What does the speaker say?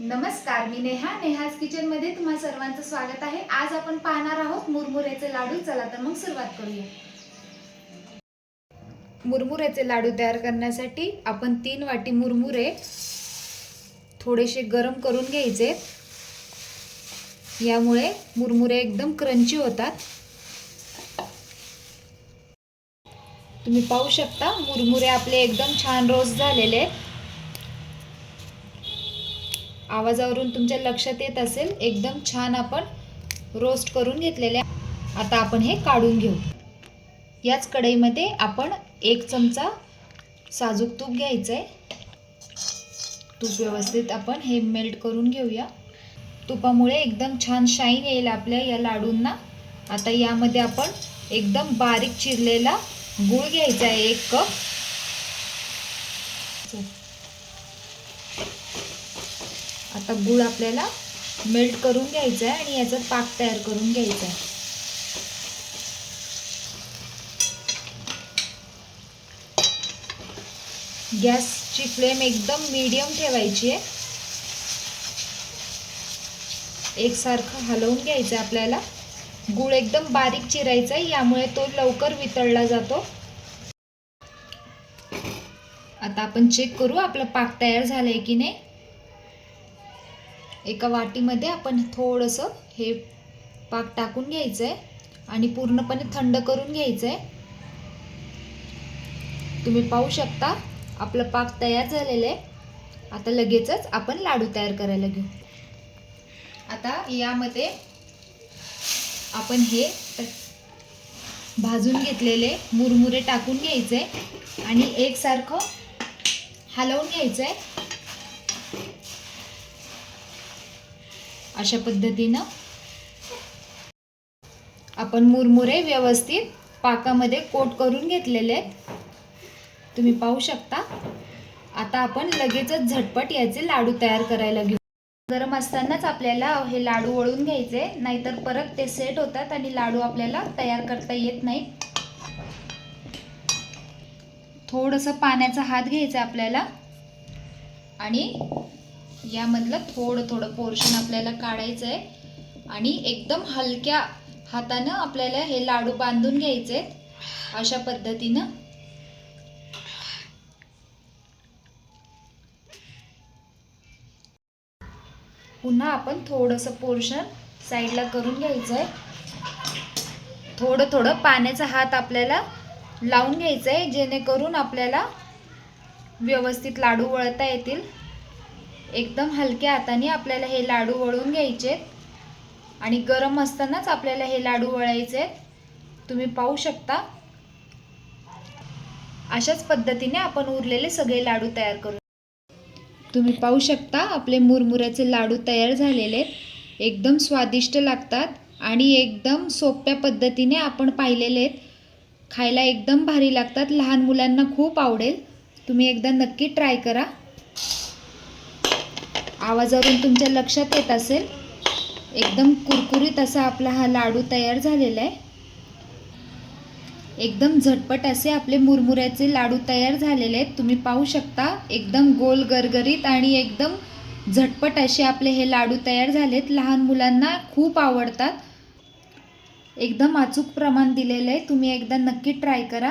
नमस्कार मी नेहा. नेहाज किचनमध्ये तुम्हा सर्वांचं स्वागत आहे. आज आपण पाहणार आहोत मुरमुऱ्याचे लाडू. चला तर मग सुरुवात करूया. मुरमुऱ्याचे लाडू तयार करण्यासाठी आपण तीन वाटी मुरमुरे थोडेसे गरम करून घ्यायचे. यामुळे मुरमुरे एकदम क्रंची होतात. तुम्ही पाहू शकता मुरमुरे आपले एकदम छान रोस्ट झालेले आहेत. आवाजावरून तुमच्या लक्षात येत असेल एकदम छान आपण रोस्ट करून घेतलेले आता आपण हे काढून घेऊ. याच कढईमध्ये आपण एक चमचा साजूक तूप घ्यायचं आहे तूप व्यवस्थित आपण हे मेल्ट करून घेऊया. तुपामुळे एकदम छान शाईन येईल आपल्या या लाडूंना. आता यामध्ये आपण एकदम बारीक चिरलेला गूळ घ्यायचा आहे एक कप. आता गूळ आपल्याला मेल्ट करून घ्यायचा आहे आणि याचा पाक तयार करून घ्यायचा आहे गॅसची फ्लेम एकदम मीडियम ठेवायची आहे. एकसारखं हलवून घ्यायचं आहे आपल्याला. गूळ एकदम बारीक चिरायचा आहे यामुळे तो लवकर वितळला जातो. आता आपण चेक करू आपला पाक तयार झालाय की नाही. एका वाटीमध्ये आपण थोडंसं हे पाक टाकून घ्यायचं आहे आणि पूर्णपणे थंड करून घ्यायचं आहे तुम्ही पाहू शकता आपलं पाक तयार झालेलं आहे. आता लगेचच आपण लाडू तयार करायला घेऊ. आता यामध्ये आपण हे भाजून घेतलेले मुरमुरे टाकून घ्यायचे आणि एकसारखं हलवून घ्यायचं आहे अशा पद्धतीनं आपण मुरमुरे व्यवस्थित पाकामध्ये कोट करून घेतलेले आहेत. तुम्ही पाहू शकता. आता आपण लगेचच झटपट याचे लाडू तयार करायला घेऊ. गरम असतानाच आपल्याला हे लाडू वळून घ्यायचे नाहीतर परत ते सेट होतात आणि लाडू आपल्याला तयार करता येत नाही. थोडंसं पाण्याचा हात घ्यायचा आपल्याला. आणि यामधलं थोडं थोडं पोर्शन आपल्याला काढायचं आहे आणि एकदम हलक्या हातानं आपल्याला हे लाडू बांधून घ्यायचे अशा पद्धतीनं. पुन्हा आपण थोडंसं पोर्शन साईडला करून घ्यायचं आहे थोडं थोडं पाण्याचा हात आपल्याला लावून घ्यायचं आहे जेणेकरून आपल्याला व्यवस्थित लाडू वळता येतील. एकदम हलक्या हाताने आपल्याला हे लाडू वळून घ्यायचे. आणि गरम असतानाच आपल्याला हे लाडू वळायचे. आहेत तुम्ही पाहू शकता. अशाच पद्धतीने आपण उरलेले सगळे लाडू तयार करू. तुम्ही पाहू शकता आपले मुरमुऱ्याचे लाडू तयार झालेले. आहेत एकदम स्वादिष्ट लागतात आणि एकदम सोप्या पद्धतीने आपण पाहिलेले आहेत. खायला एकदम भारी लागतात. लहान मुलांना खूप आवडेल. तुम्ही एकदा नक्की ट्राय करा. आवाजावरून तुमच्या लक्षात येत असेल? एकदम कुरकुरीत असा आपला हा लाडू तयार झालेला आहे. एकदम झटपट असे आपले मुरमुऱ्याचे लाडू तयार झालेले आहेत. तुम्ही पाहू शकता एकदम गोल गरगरीत आणि एकदम झटपट असे आपले हे लाडू तयार झालेत. लहान मुलांना खूप आवडतात. एकदम अचूक प्रमाण दिलेलं आहे. तुम्ही एकदा नक्की ट्राय करा.